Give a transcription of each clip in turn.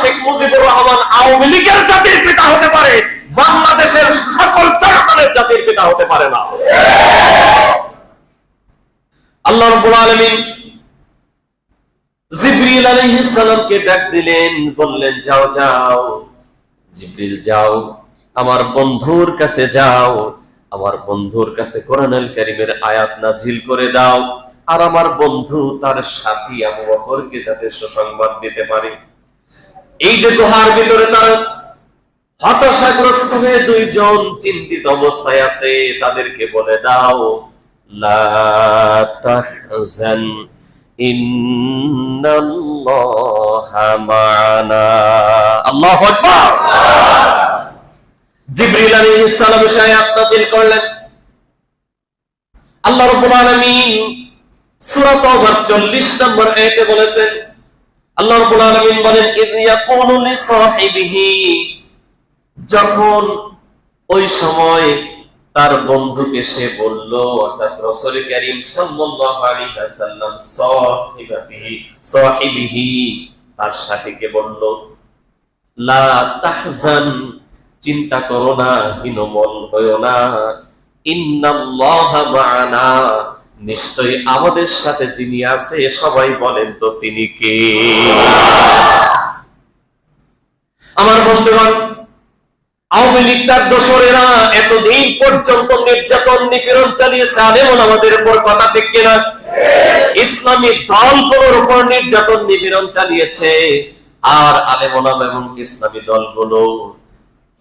শেখ মুজিবুর রহমান আওয়ামী লীগের জাতির পিতা হতে পারে, বাংলাদেশের সকল জনগণের জাতির পিতা হতে পারে না। আল্লাহ রাব্বুল আলামিন জিবরিল আলাইহিস সালামকে ডাক দিলেন, বললেন, যাও যাও, জিবরিল, যাও, আমার বন্ধুর কাছে যাও, আমার বন্ধুর কাছে কোরআনুল কারীমের আয়াত নাজিল করে দাও, আর আমার বন্ধু তার সাথী আবু বকরকে যাতে সুসংবাদ দিতে পারে। এই যে গুহার ভিতরে তার হতাশাগ্রস্ত হয়ে দুইজন চিন্তিত অবস্থায় আছে, তাদেরকে বলে দাও ইন্নাল্লাহা আকবার! জিবরিল আলাইহিস সালাম আল্লাহ 40 নম্বর আয়াতে বলেছেন আল্লাহ রাব্বুল আলামিন বলেন ইয লিসাহিবিহি যখন ওই সময় তার বন্ধুকে সে বলল, অর্থাৎ রাসূল করিম সাল্লাল্লাহু আলাইহি ওয়াসাল্লাম সাহিবাতিহি সাহিবিহি। তার সাথীকে বলল, লা তাহজান, চিন্তা করো না হীনমন হইও না। ইন্নাল্লাহা মা'ানা। নিশ্চয়ই আমাদের সাথে যিনি আছে, সবাই বলেন তো তিনি কে? আমার বন্ধুগণ, আওয়ামী লীগ তার দোসরেরা এতদিন পর্যন্ত নির্যাতন, নিপীড়ন চালিয়েছে আলেমন আমাদের উপর কথা ঠিক কিনা? ইসলামী দলগুলোর উপর নির্যাতন, নিপীড়ন চালিয়েছে, আর আলেমনাম এবং ইসলামী দলগুলো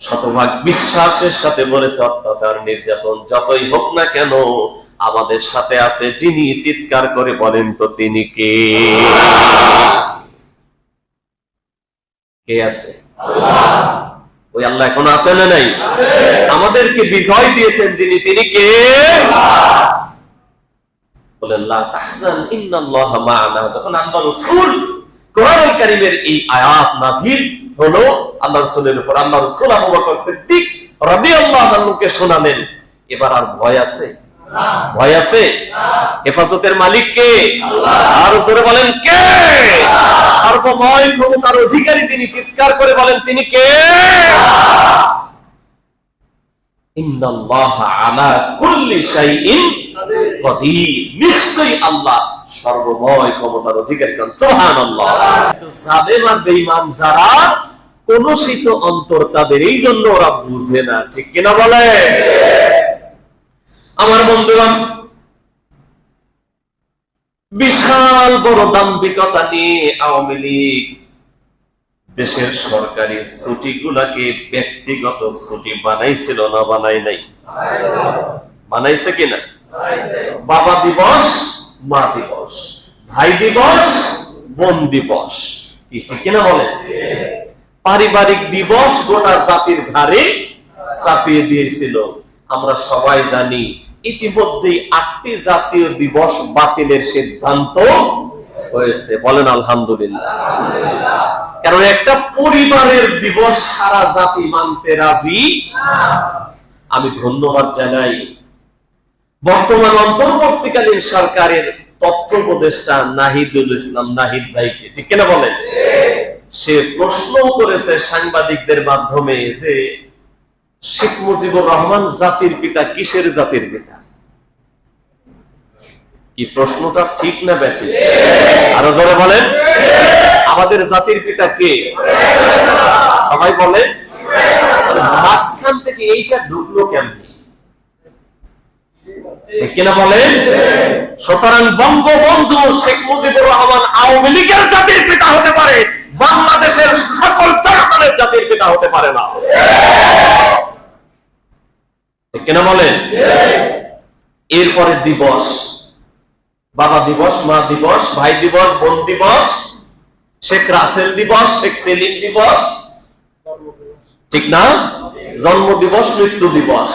শতভাগ বিশ্বাসের সাথে বলেছে, অত্যাচার, নির্যাতন, যতই হোক না কেন আমাদের সাথে আছে যিনি চিৎকার করে বলেন তো তিনি কে? কে আছে? ওই আল্লাহ এখনও আছে না নাই? আমাদেরকে বিজয় দিয়েছেন যিনি তিনি কে? বলেন যখন আল্লাহ রাসূল কোরআনুল কারীমের এই আয়াত নাযিল হলো আল্লাহ রাসূলের উপর আল্লাহ রাসূল আবু বকর সিদ্দিক রাদিয়াল্লাহু আনহুকে শোনালেন। এবার আর ভয় আছে? ভয় আছে? হেফাজতের মালিক কে? আর বলেন কে? সর্বময় ক্ষমতার অধিকারী যিনি চিৎকার করে বলেন, তিনি কে? নিশ্চয়ই আল্লাহ ক্ষমতার অধিকারী যারা অন্তর তাদের এই জন্য ওরা বুঝে না, ঠিক কিনা বলে আমার বন্ধুগণ, বিশাল বড় দাম্ভিকতা নিয়ে আওয়ামী লীগ দেশের সরকারি ছুটিগুলাকে ব্যক্তিগত ছুটি বানাইছিল না বানাই নাই? বানাইছে কিনা? বাবা দিবস, মা দিবস, ভাই দিবস, বোন দিবস। কিনা বলেন পারিবারিক দিবস গোটা জাতির ধারে চাপিয়ে দিয়েছিল। আমরা সবাই জানি ইতিমধ্যে আটটি জাতীয় দিবস বাতিলের সিদ্ধান্ত হয়েছে। বলেন আলহামদুলিল্লাহ। কারণ একটা পরিবারের দিবস সারা জাতি মানতে রাজি আমি ধন্যবাদ জানাই। বর্তমান অন্তর্বর্তীকালীন সরকারের তথ্য উপদেষ্টা নাহিদুল ইসলাম নাহিদ ভাইকে, ঠিক কিনা বলেন? সে প্রশ্ন করেছে সাংবাদিকদের মাধ্যমে যে শেখ মুজিবুর রহমান জাতির পিতা কিসের জাতির পিতা? কি প্রশ্নটা ঠিক না ব্যাটি আরও যারা বলেন। আমাদের জাতির পিতা কে? সবাই বলে। মাঝখান থেকে এইটা ঢুকলো কেমনি? শেখ মুজিবুর রহমান আওয়ামী লীগের জাতির পিতা হতে পারে, বাংলাদেশের সকল জাতির পিতা হতে পারে না। বলেন? এরপরে দিবস। বাবা দিবস, মা দিবস, ভাই দিবস, বোন দিবস, শেখ রাসেল দিবস, শেখ সেলিম দিবস, ঠিক না? জন্ম দিবস, মৃত্যু দিবস।